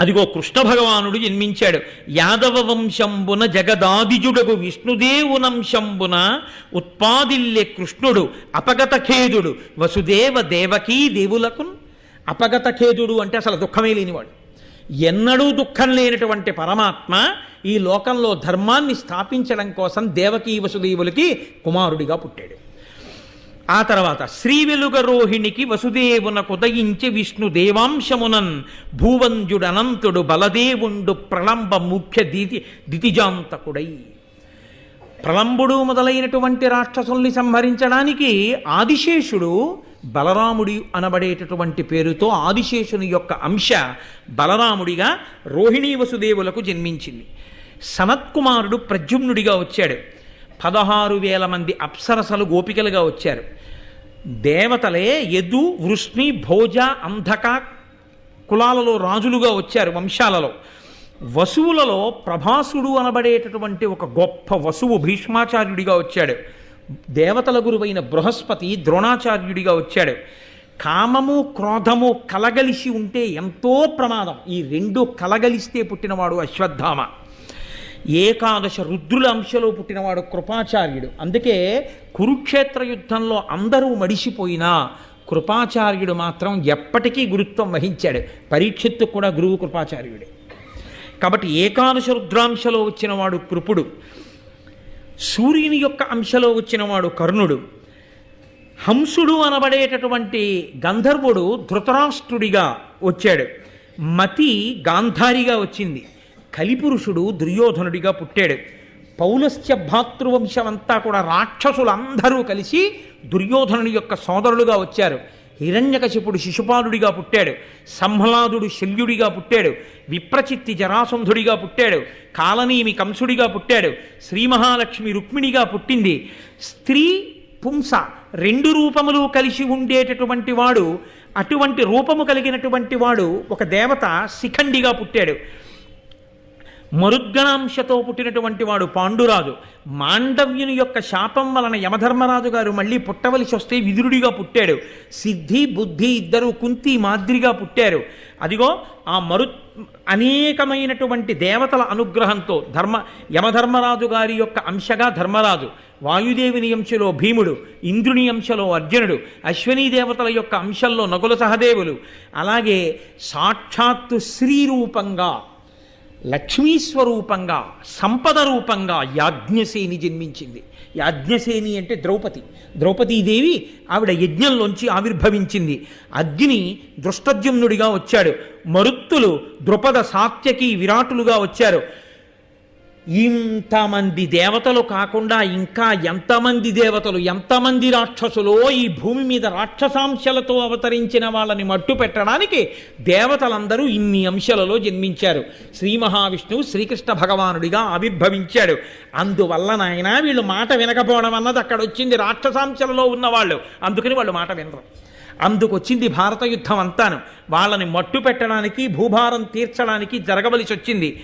అదిగో కృష్ణ భగవానుడు జన్మించాడు. యాదవ వంశంబున జగదాదిజుడగు విష్ణుదేవునంశంబున ఉత్పాదిల్లే కృష్ణుడు అపగతఖేదుడు వసుదేవ దేవకీ దేవులకు అపగతఖేదుడు అంటే అసలు దుఃఖమే లేనివాడు. ఎన్నడూ దుఃఖం లేనటువంటి పరమాత్మ ఈ లోకంలో ధర్మాన్ని స్థాపించడం కోసం దేవకీ వసుదేవులకి కుమారుడిగా పుట్టాడు. ఆ తర్వాత శ్రీ వెలుగ రోహిణికి వసుదేవున కుదయించి విష్ణు దేవాంశమునన్ భూవంజుడు అనంతుడు బలదేవుండు ప్రళంబ ముఖ్య దితి దితిజాంతకుడై. ప్రళంబుడు మొదలైనటువంటి రాక్షసుల్ని సంహరించడానికి ఆదిశేషుడు బలరాముడి అనబడేటటువంటి పేరుతో ఆదిశేషుని యొక్క అంశ బలరాముడిగా రోహిణీ వసుదేవులకు జన్మించింది. సనత్కుమారుడు ప్రద్యుమ్నుడిగా వచ్చాడు. పదహారు వేల మంది అప్సరసలు గోపికలుగా వచ్చారు. దేవతలే యదు వృష్ణి భోజ అంధక కులాలలో రాజులుగా వచ్చారు వంశాలలో. వసువులలో ప్రభాసుడు అనబడేటటువంటి ఒక గొప్ప వసువు భీష్మాచార్యుడిగా వచ్చాడు. దేవతల గురువైన బృహస్పతి ద్రోణాచార్యుడిగా వచ్చాడు. కామము క్రోధము కలగలిసి ఉంటే ఎంతో ప్రమాదం. ఈ రెండు కలగలిస్తే పుట్టినవాడు అశ్వత్థామ. ఏకాదశ రుద్రుల అంశలో పుట్టినవాడు కృపాచార్యుడు. అందుకే కురుక్షేత్ర యుద్ధంలో అందరూ మడిసిపోయినా కృపాచార్యుడు మాత్రం ఎప్పటికీ గురుత్వం వహించాడు. పరీక్షిత్తు కూడా గురువు కృపాచార్యుడే. కాబట్టి ఏకాదశ రుద్రాంశలో వచ్చినవాడు కృపుడు. సూర్యుని యొక్క అంశలో వచ్చినవాడు కర్ణుడు. హంసుడు అనబడేటటువంటి గంధర్వుడు ధృతరాష్ట్రుడిగా వచ్చాడు. మతి గాంధారిగా వచ్చింది. కలిపురుషుడు దుర్యోధనుడిగా పుట్టాడు. పౌలస్య భాతృవంశమంతా కూడా రాక్షసులందరూ కలిసి దుర్యోధనుని యొక్క సోదరులుగా వచ్చారు. హిరణ్యకశిపుడు శిశుపాలుడిగా పుట్టాడు. సంహ్లాదుడు శల్యుడిగా పుట్టాడు. విప్రచిత్తి జరాసంధుడిగా పుట్టాడు. కాలనీమి కంసుడిగా పుట్టాడు. శ్రీ మహాలక్ష్మి రుక్మిణిగా పుట్టింది. స్త్రీ పుంస రెండు రూపములు కలిసి ఉండేటటువంటి వాడు అటువంటి రూపము కలిగినటువంటి వాడు ఒక దేవత శిఖండిగా పుట్టాడు. మరుద్గణాంశతో పుట్టినటువంటి వాడు పాండురాజు. మాండవ్యుని యొక్క శాపం వలన యమధర్మరాజు గారు మళ్ళీ పుట్టవలసి వస్తే విదురుడిగా పుట్టాడు. సిద్ధి బుద్ధి ఇద్దరు కుంతి మాదిరిగా పుట్టారు. అదిగో ఆ మరు అనేకమైనటువంటి దేవతల అనుగ్రహంతో ధర్మ యమధర్మరాజు గారి యొక్క అంశగా ధర్మరాజు. వాయుదేవుని అంశలో భీముడు ఇంద్రుని అంశలో అర్జునుడు అశ్వనీ దేవతల యొక్క అంశంలో నకుల సహదేవులు. అలాగే సాక్షాత్తు శ్రీరూపంగా లక్ష్మీస్వరూపంగా సంపద రూపంగా యాజ్ఞసేని జన్మించింది. యాజ్ఞసేని అంటే ద్రౌపది. ద్రౌపదీదేవి ఆవిడ యజ్ఞంలోంచి ఆవిర్భవించింది. అగ్ని దృష్టద్యుమ్నుడిగా వచ్చాడు. మరుత్తులు ద్రుపద సాత్యకి విరాటులుగా వచ్చారు. ఇంతమంది దేవతలు కాకుండా ఇంకా ఎంతమంది దేవతలు ఎంతమంది రాక్షసులో ఈ భూమి మీద రాక్షసాంశలతో అవతరించిన వాళ్ళని మట్టు పెట్టడానికి దేవతలందరూ ఇన్ని అంశాలలో జన్మించారు. శ్రీ మహావిష్ణువు శ్రీకృష్ణ భగవానుడిగా ఆవిర్భవించాడు. అందువల్ల నాయన వీళ్ళు మాట వినకపోవడం అన్నది అక్కడ వచ్చింది రాక్షసాంశలలో ఉన్నవాళ్ళు. అందుకని వాళ్ళు మాట వినరు. అందుకొచ్చింది భారత యుద్ధం అంతాను. వాళ్ళని మట్టు పెట్టడానికి భూభారం తీర్చడానికి జరగవలసి వచ్చింది.